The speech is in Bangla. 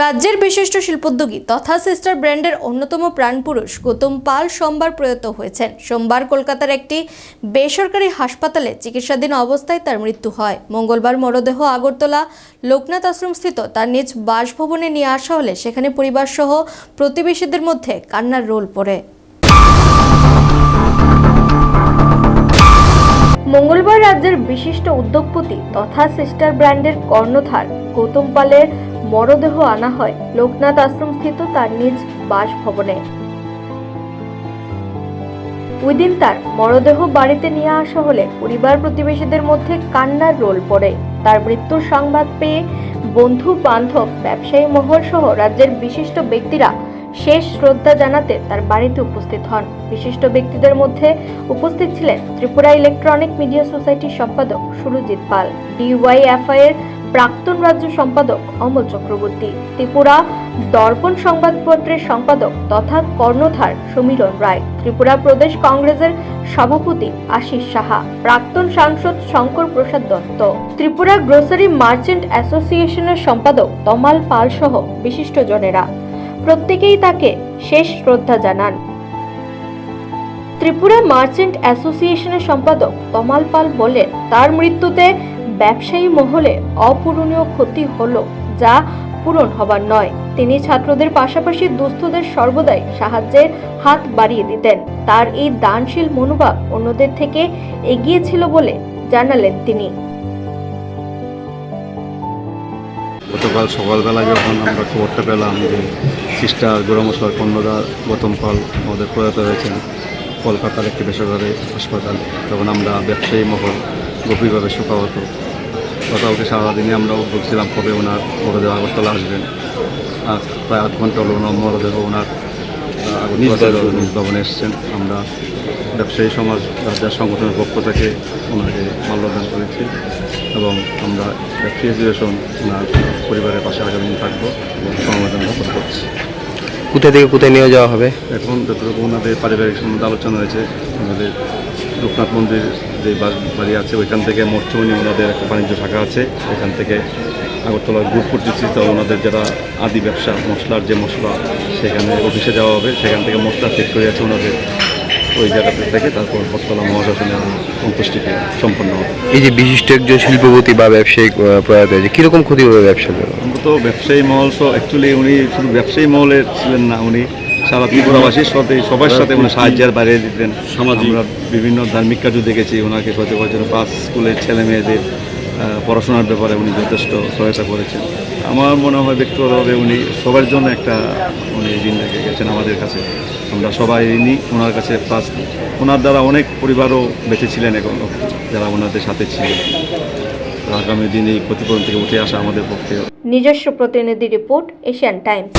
রাজ্যের বিশিষ্ট শিল্পোদ্যোগী তথা সিস্টার ব্র্যান্ডের অন্যতম প্রাণপুরুষ গৌতম পাল সোমবার প্রয়াত হয়েছেন। সোমবার কলকাতার একটি বেসরকারি হাসপাতালে চিকিৎসাধীন অবস্থায় তার মৃত্যু হয়। মঙ্গলবার মরদেহ আগরতলা লোকনাথ আশ্রম স্থিত তার নিজ বাসভবনে নিয়ে আসা হলে সেখানে পরিবারসহ প্রতিবেশীদের মধ্যে কান্নার রোল পড়ে। মঙ্গলবার রাজ্যের বিশিষ্ট উদ্যোগপতি তথা সিস্টার ব্র্যান্ডের কর্ণধার গৌতম পালের মরদেহ আনা হয়। লোকনাথ আশ্রম স্থিত তার নিজ বাসভবনে। ওই দিন তার মরদেহ বাড়িতে নিয়ে আসা হলে পরিবার প্রতিবেশীদের মধ্যে কান্নার রোল পড়ে। তার মৃত্যুর সংবাদ পেয়ে বন্ধু বান্ধব, ব্যবসায়ী মহল সহ রাজ্যের বিশিষ্ট ব্যক্তিরা শেষ শ্রদ্ধা জানাতে তার বাড়িতে উপস্থিত হন। বিশিষ্ট ব্যক্তিদের মধ্যে উপস্থিত ছিলেন ত্রিপুরা ইলেকট্রনিক মিডিয়া সোসাইটির সম্পাদক সুরজিৎ পাল। ডিওয়াইএফআই এর প্রাক্তন রাজ্য সম্পাদক অমল চক্রবর্তী, ত্রিপুরা দর্পণ সংবাদপত্রের সম্পাদক তথা কর্ণধার সমীরণ রায়, ত্রিপুরা প্রদেশ কংগ্রেসের সভাপতি আশিস সাহা, প্রাক্তন সাংসদ শঙ্কর প্রসাদ দত্ত। ত্রিপুরা গ্রোসারি মার্চেন্ট অ্যাসোসিয়েশনের সম্পাদক তমাল পাল সহ বিশিষ্টজনেরা। প্রত্যেকেই তাকে শেষ শ্রদ্ধা জানান। ত্রিপুরা মার্চেন্ট অ্যাসোসিয়েশনের সম্পাদক তমাল পাল বলেন, তার মৃত্যুতে ব্যবসায়ী মহলে অপূরণীয় ক্ষতি হলো, যা পূরণ হবার নয়। তিনি ছাত্রদের পাশাপাশি দুস্থদের সর্বদাই সাহায্যের হাত বাড়িয়ে দিতেন। তার এই দানশীল মনোভাব অন্যদের থেকে এগিয়ে ছিল বলে জানালেন তিনি। গতকাল সকালবেলা যখন আমরা খবরটা পেলাম যে সিস্টার গোরামশার কন্যদা গৌতম পাল আমাদের প্রয়াত হয়েছেন কলকাতার একটি বেসরকারি হাসপাতাল, তখন আমরা ব্যবসায়ী মহল গভীরভাবে শোকাহত। গতকালকে সারাদিনে আমরা উদ্যোগ ছিলাম কবে ওনার মরদেহ আগরতলা আসবেন আর প্রায় আধ ঘণ্টা হলো ওনার মরদেহ ওনার নিজ ভবনে এসছেন। আমরা ব্যবসায়ী সমাজ রাজ্য সংগঠনের পক্ষ থেকে ওনাকে মাল্যদান করেছি এবং আমরা ব্যবসায়ী অ্যাসোসিয়েশন ওনার পরিবারের পাশে আগামী দিন থাকব এবং সমবেদনা জ্ঞাপন করছি। কোথা থেকে কোথায় নিয়ে যাওয়া হবে? এখন যতটুকু ওনাদের পারিবারিক সম্বন্ধে আলোচনা হয়েছে আমাদের লোকনাথ মন্দির যে বাড়ি আছে ওইখান থেকে মর্চমণি ওনাদের একটা বাণিজ্য শাখা আছে। ওইখান থেকে আগরতলার গুরপুর ডিস্ট্রিক্টে ওনাদের যারা আদি ব্যবসা মশলার যে মশলা সেখানে অফিসে যাওয়া হবে। সেখান থেকে মশলা ফ্যাক্টরি আছে ওনাদের। ওই জায়গাতে থেকে তারপর বটতলা মহাশাসনে অন্ত্যেষ্টিক্রিয়া সম্পন্ন হবে। এই যে বিশিষ্ট একজন শিল্পপতি বা ব্যবসায়িক প্রয়াত হয়েছে কীরকম ক্ষতি হবে ব্যবসার জন্য? আমরা তো ব্যবসায়ী মহল সহ অ্যাকচুয়ালি উনি শুধু ব্যবসায়ী মহলের ছিলেন না উনি সারা ত্রিপুরাবাসীর সাথে সবার সাথে উনি সাহায্যের বাইরে দিতেন। সামাজিক আমরা বিভিন্ন ধার্মিক কাজও দেখেছি। ওনাকে সহায়তা করার জন্য পাঁচ স্কুলের ছেলে মেয়েদের পড়াশোনার ব্যাপারে উনি যথেষ্ট সহায়তা করেছেন। আমার মনে হয় ব্যক্তিগতভাবে উনি সবার জন্য একটা উনি ঋণ রেখে গেছেন আমাদের কাছে। আমরা সবাই ঋণী ওনার কাছে প্লাস ওনার দ্বারা অনেক পরিবারও বেঁচে ছিলেন এখন যারা ওনাদের সাথে ছিলেন। আগামী দিনে এই ক্ষতিপূরণ থেকে উঠে আসা আমাদের পক্ষে নিজস্ব প্রতিনিধি রিপোর্ট এশিয়ান টাইমস।